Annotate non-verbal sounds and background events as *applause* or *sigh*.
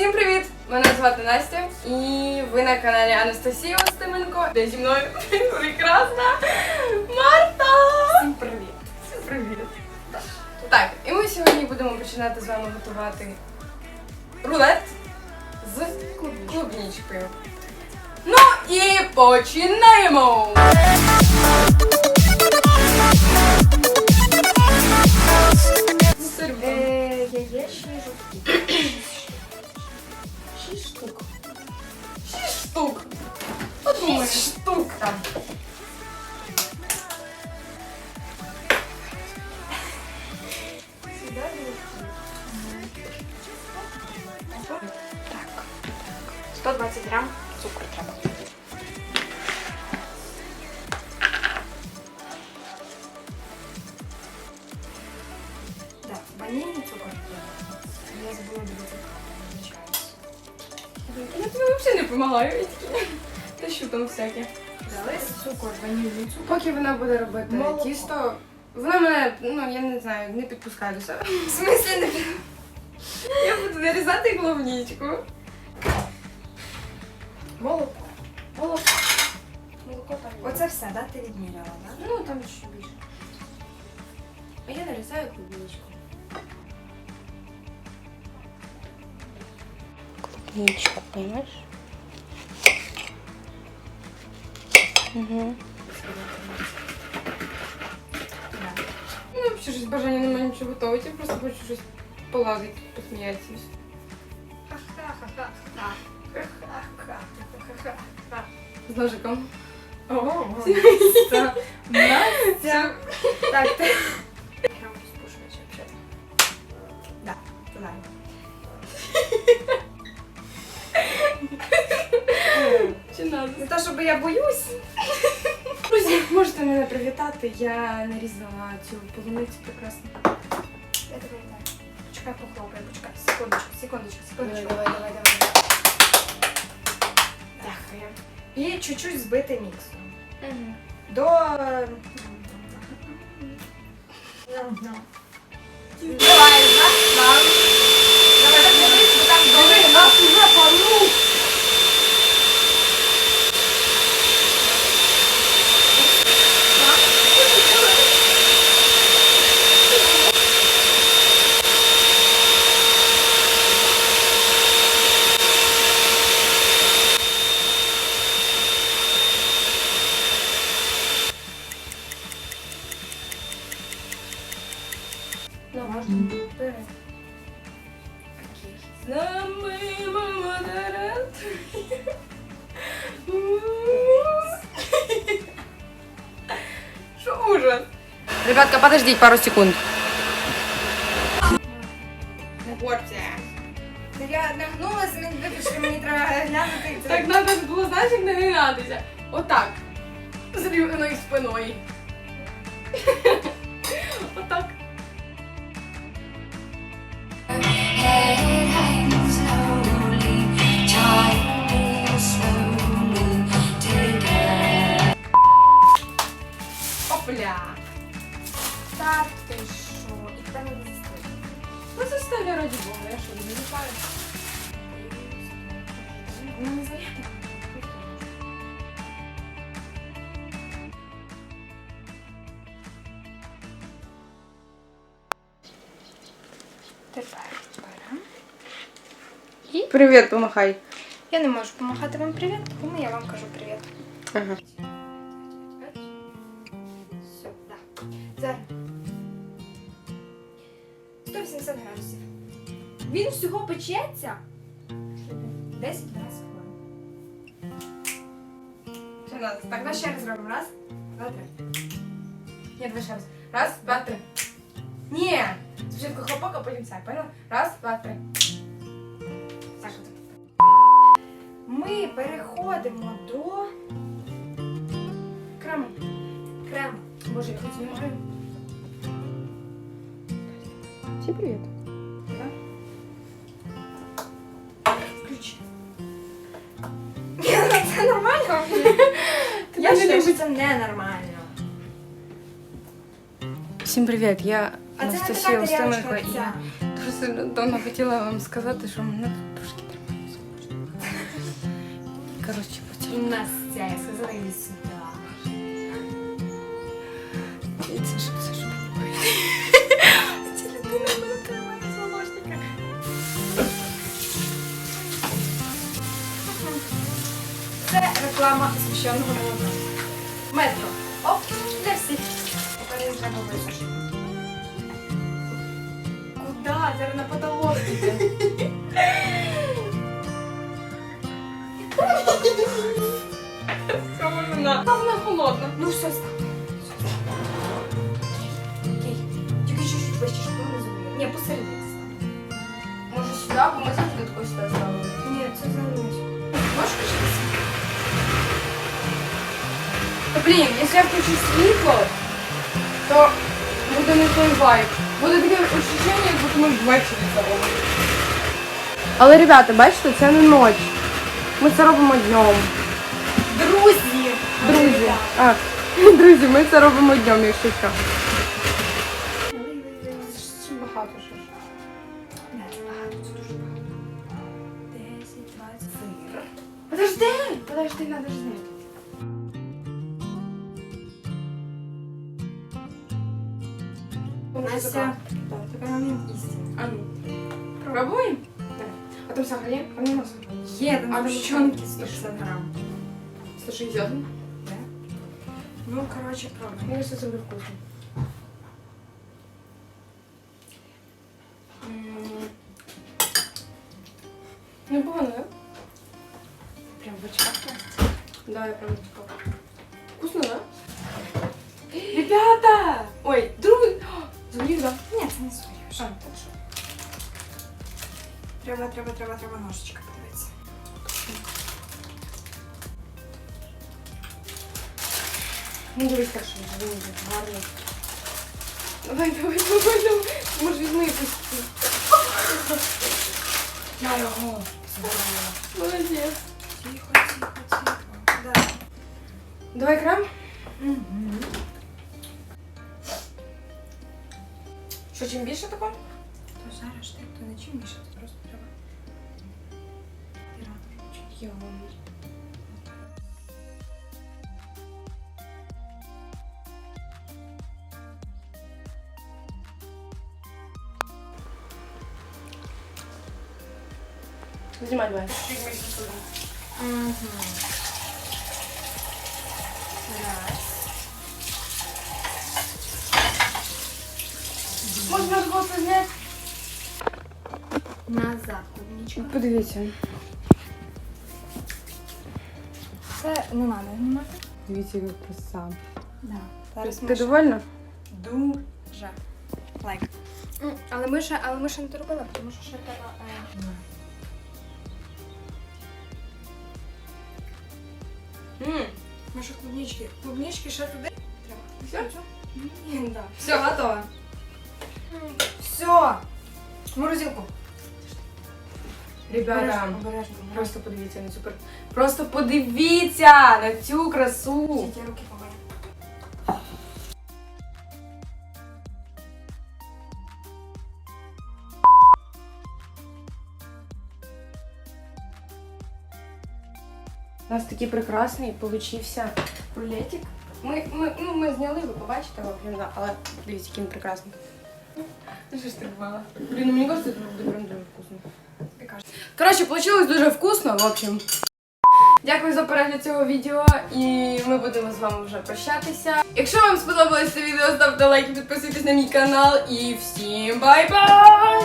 Всім привіт! Мене звати Настя і ви на каналі Анастасія Остименко, де зі мною *laughs* прекрасна Марта! Всім привіт! Всім привіт! Так, і ми сьогодні будемо починати з вами готувати рулет з клубничкою. Ну і починаємо! Е, яєчні жовтки. 120 грам цукру треба. Так, ванільний цукор. Я забула дивитися. Вибачаюсь. Я тобі взагалі не допомагаю. Та що там всяке. Дали цукор, ванільний цукор. Поки вона буде робити Молоко. тісто, вона мене, ну я не знаю, не підпускає до себе. В смислі не Я буду нарізати клубничку. Молоко. Молоко. Молоко там. Оце все, да? Ти відміряла, да? Ну там ще більше. А я нарізаю клубничку. Клубничку, понимаешь? Угу. Да. Ну, взагалі щось бажання немає нічого готувати, я просто хочу щось полазити, посміятися. Ха-ха-ха-ха. Ха-ха-ха-ха-ха. З ножиком. О, *laughs* Це- Настя. Так, ти. Чи надо? Не те, щоб я боюсь. Друзі, можете мене привітати, я нарізала цю полуницю прекрасно. Я тебе вітаю. Почекай, похлопай, почекай. Секундочку, секундочку, секундочку. давай, давай, давай. Дякую. І чуть-чуть збити міксом. Угу. До... Давай, раз, два. Давай, так дивись, бо там Диви, добре. нас уже панув! Ну, можна. Що ужас? Ребятка, подождите пару секунд. Порція. Я нагнулася, мені мені треба глянути. Так треба ж було, знаєш, як нагинатися. Отак. З рівною спиною. що, не залипаю? Ну не знаю. Тепер беремо. Привіт, помахай. Я не можу помахати вам привіт, тому я вам кажу привіт. Ага. Все, так. Зараз. 180 градусів. Він всього печеться 10-12 хвилин. Чи надо? Так, давай ще раз зробимо. Раз, два, три. Ні, давай ще раз. Раз, два, три. Ні. Спочатку хлопок, а потім цей, поняла? Раз, два, три. Так. Ми переходимо до Крему. крему. Боже, я хоч знімаю. Всім привіт. *laughs* Я вважаю, що це ненормально. Всім привіт! Я Анастасія така Устименко я дуже сильно давно хотіла вам сказати, що мене тут трошки тримає. *laughs* Коротше, потім. І Настя, я сказала їй. Реклама священного молока. Метро. Оп, для всіх. Тепер їм треба висушити. Куда? Зараз на потолок піде. Блін, якщо я включу світло, то буде не той вайб. Буде таке відчуття, як будто ми ввечері це робимо. Але, ребята, бачите, це не ніч. Ми це робимо днем. Друзі! Друзі. А, *laughs* друзі, ми це робимо днем, якщо що. Багато що ж. Не, це дуже багато. 10, 20. Сир. Подожди, подожди, надо жди. Настя, така момент істини. А ну. Пробуємо? А там сахар є? А нема сахару. Є, там А згущенки що? 160 грам. 160. Да? Ну, короче, пробуй. Мне кажется, это будет вкусно. Непогано, да? Прям в очках Да, я прям типа. Вкусно, да? Ребята! Ой, друг... Звонит, да? Ні, це не своє. Що? Так що? Треба, треба, треба, треба ножичка подивитися. Ну, дивись так, що звонит, гарно. Давай, давай, давай, давай. Може, візьми якусь. Я його збирала. Молодець. Тихо, тихо, тихо. Да. Давай крем. Угу. Що, чим більше такого? То зараз ти, то не чим більше, то просто треба. Оператор. Йой. Знімай, давай. Угу. Раз. Можна було це зняти? Назад клубничка. Подивіться. Це не треба знімати. Дивіться, як краса. Да. Зараз Ти ми ще- довольна? Дуже. Лайк. М, Але ми ще, але ми ще не доробили, тому що ще треба. Е... Ми ще клубнички. Клубнички ще туди. Треба. Все? Ні, да. Все, готово. Все. Морозилку. Ребята, Обережно, обережно. просто подивіться на цю кр- Просто подивіться на цю красу. Ті руки помий. У нас такий прекрасний получився рулетик. Ми, ми, ну, ми зняли, ви побачите, в але дивіться, який він прекрасний. Ну що ж ти мало? Блін, ну мені кажется, це прям дуже вкусно. Коротше, получилось дуже вкусно, в общем. Дякую за перегляд цього відео і ми будемо з вами вже прощатися. Якщо вам сподобалось це відео, ставте лайк, підписуйтесь на мій канал і всім бай-бай!